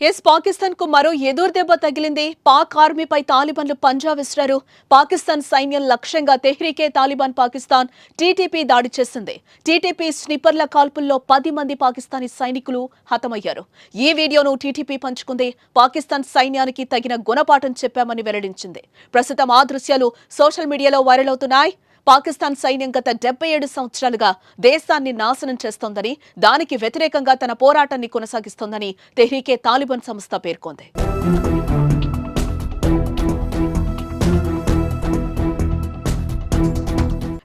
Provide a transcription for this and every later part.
Yes పాకిస్తాన్కు మరో ఎదురు దెబ్బ తగిలింది. పాక్ ఆర్మీపై తాలిబన్లు పంజా విసిరారు. పాకిస్తాన్ సైన్యం లక్ష్యంగా తెహ్రీకే తాలిబాన్ పాకిస్తాన్ టీటీపీ దాడి చేసింది. టీటీపీ స్నిపర్ల కాల్పుల్లో పది మంది పాకిస్తానీ సైనికులు హతమయ్యారు. ఈ వీడియోను టీటీపీ పంచుకుంది. పాకిస్తాన్ సైన్యానికి తగిన గుణపాఠం చెప్పామని వెల్లడించింది. ప్రస్తుతం ఆ దృశ్యాలు సోషల్ మీడియాలో వైరల్ అవుతున్నాయి. పాకిస్తాన్ సైన్యం గత డెబ్బై ఏడు సంవత్సరాలుగా దేశాన్ని నాశనం చేస్తోందని దానికి వ్యతిరేకంగా తన పోరాటాన్ని కొనసాగిస్తోందని తెహ్రీకే తాలిబాన్ సంస్థ పేర్కొంది.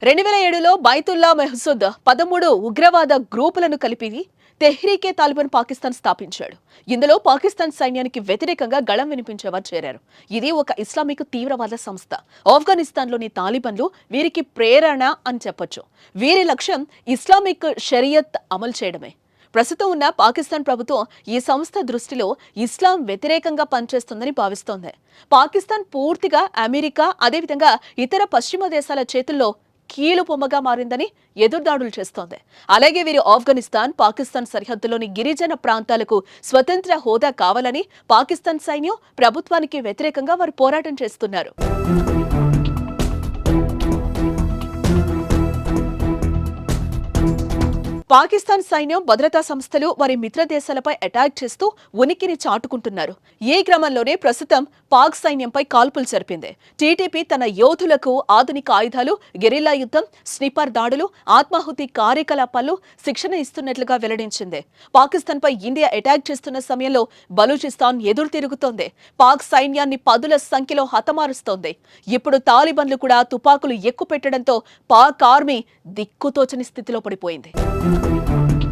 రెండు వేల ఏడులో బైతుల్లా మెహసూద్ పదమూడు ఉగ్రవాద గ్రూపులను కలిపి తెహ్రీకే తాలిబాన్ పాకిస్తాన్ స్థాపించాడు. ఇందులో పాకిస్తాన్ సైన్యానికి వ్యతిరేకంగా గళం వినిపించేవారు చేరారు. ఇది ఒక ఇస్లామిక్ తీవ్రవాద సంస్థ. ఆఫ్ఘనిస్తాన్లోని తాలిబాన్లు వీరికి ప్రేరణ అని చెప్పొచ్చు. వీరి లక్ష్యం ఇస్లామిక్ షరియత్ అమలు చేయడమే. ప్రస్తుతం ఉన్న పాకిస్తాన్ ప్రభుత్వం ఈ సంస్థ దృష్టిలో ఇస్లాం వ్యతిరేకంగా పనిచేస్తుందని భావిస్తోంది. పాకిస్తాన్ పూర్తిగా అమెరికా అదేవిధంగా ఇతర పశ్చిమ దేశాల చేతుల్లో కీలు పొమ్మగా మారిందని ఎదురుదాడులు చేస్తోంది. అలాగే వీరు ఆఫ్ఘనిస్తాన్ పాకిస్తాన్ సరిహద్దులోని గిరిజన ప్రాంతాలకు స్వతంత్ర హోదా కావాలని పాకిస్తాన్ సైన్యం ప్రభుత్వానికి వ్యతిరేకంగా వారు పోరాటం చేస్తున్నారు. పాకిస్తాన్ సైన్యం భద్రతా సంస్థలు వారి మిత్ర దేశాలపై అటాక్ చేస్తూ ఉనికిని చాటుకుంటున్నారు. ఈ క్రమంలోనే ప్రస్తుతం పాక్ సైన్యంపై కాల్పులు జరిపింది. టీటీపీ తన యోధులకు ఆధునిక ఆయుధాలు గెరిల్లా యుద్ధం స్నిపర్ దాడులు ఆత్మాహుతి కార్యకలాపాలు శిక్షణ ఇస్తున్నట్లుగా వెల్లడించింది. పాకిస్తాన్ పై ఇండియా అటాక్ చేస్తున్న సమయంలో బలూచిస్తాన్ ఎదురు తిరుగుతోంది. పాక్ సైన్యాన్ని పదుల సంఖ్యలో హతమారుస్తోంది. ఇప్పుడు తాలిబన్లు కూడా తుపాకులు ఎక్కుపెట్టడంతో పాక్ ఆర్మీ దిక్కుతోచని స్థితిలో పడిపోయింది. Thank you.